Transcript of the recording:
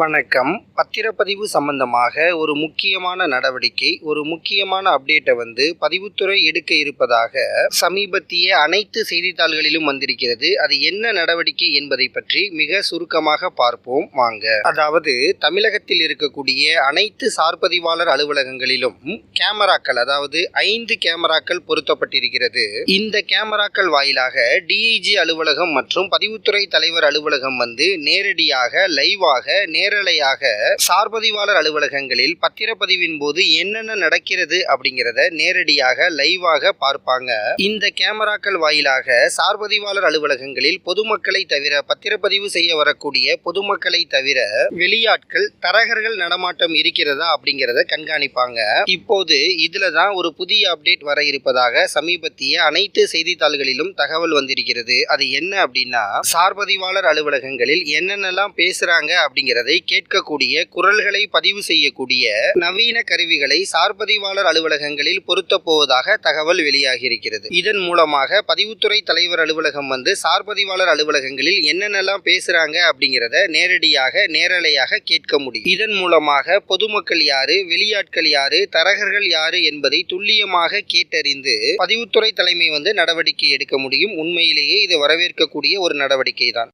வணக்கம். பத்திரப்பதிவு சம்பந்தமாக ஒரு முக்கியமான நடவடிக்கை ஒரு முக்கியமான அப்டேட்டை வந்து பதிவுத்துறை எடுக்க இருப்பதாக சமீபத்திய அனைத்து செய்தித்தாள்களிலும் வந்திருக்கிறது. அது என்ன நடவடிக்கை என்பதை பற்றி மிக சுருக்கமாக பார்ப்போம். வாங்க. அதாவது தமிழகத்தில் இருக்கக்கூடிய அனைத்து சார்பதிவாளர் அலுவலகங்களிலும் கேமராக்கள் அதாவது ஐந்து கேமராக்கள் பொருத்தப்பட்டிருக்கிறது. இந்த கேமராக்கள் வாயிலாக டிஐஜி அலுவலகம் மற்றும் பதிவுத்துறை தலைவர் அலுவலகம் வந்து நேரடியாக லைவாக நேரலையாக சார்பதிவாளர் அலுவலகங்களில் பத்திரப்பதிவின் போது என்னென்ன நடக்கிறது அப்படிங்கிறத நேரடியாக லைவாக பார்ப்பாங்க. இந்த கேமராக்கள் வாயிலாக சார்பதிவாளர் அலுவலகங்களில் பொதுமக்களை தவிர பத்திரப்பதிவு செய்ய வரக்கூடிய பொதுமக்களை தவிர வெளியாட்கள் தரகர்கள் நடமாட்டம் இருக்கிறதா அப்படிங்கிறத கண்காணிப்பாங்க. இப்போது இதுல தான் ஒரு புதிய அப்டேட் வர இருப்பதாக சமீபத்திய அனைத்து செய்தித்தாள்களிலும் தகவல் வந்திருக்கிறது. அது என்ன அப்படின்னா சார்பதிவாளர் அலுவலகங்களில் என்னென்னலாம் பேசுறாங்க அப்படிங்கிறதை கேட்கக்கூடிய குரல்களை பதிவு செய்யக்கூடிய நவீன கருவிகளை சார்பதிவாளர் அலுவலகங்களில் பொருத்தப் போவதாக தகவல் வெளியாகி இருக்கிறது இதன் மூலமாக பதிவுத்துறை தலைவர் அலுவலகம் வந்து சார்பதிவாளர் அலுவலகங்களில் என்னென்னலாம் பேசுறாங்க அப்படிங்கிறத நேரடியாக நேரலையாக கேட்க முடியும். இதன் மூலமாக பொதுமக்கள் யாரு வெளியாட்கள் யாரு தரகர்கள் யாரு என்பதை துல்லியமாக கேட்டறிந்து பதிவுத்துறை தலைமை வந்து நடவடிக்கை எடுக்க முடியும். உண்மையிலேயே இது வரவேற்கக்கூடிய ஒரு நடவடிக்கை தான்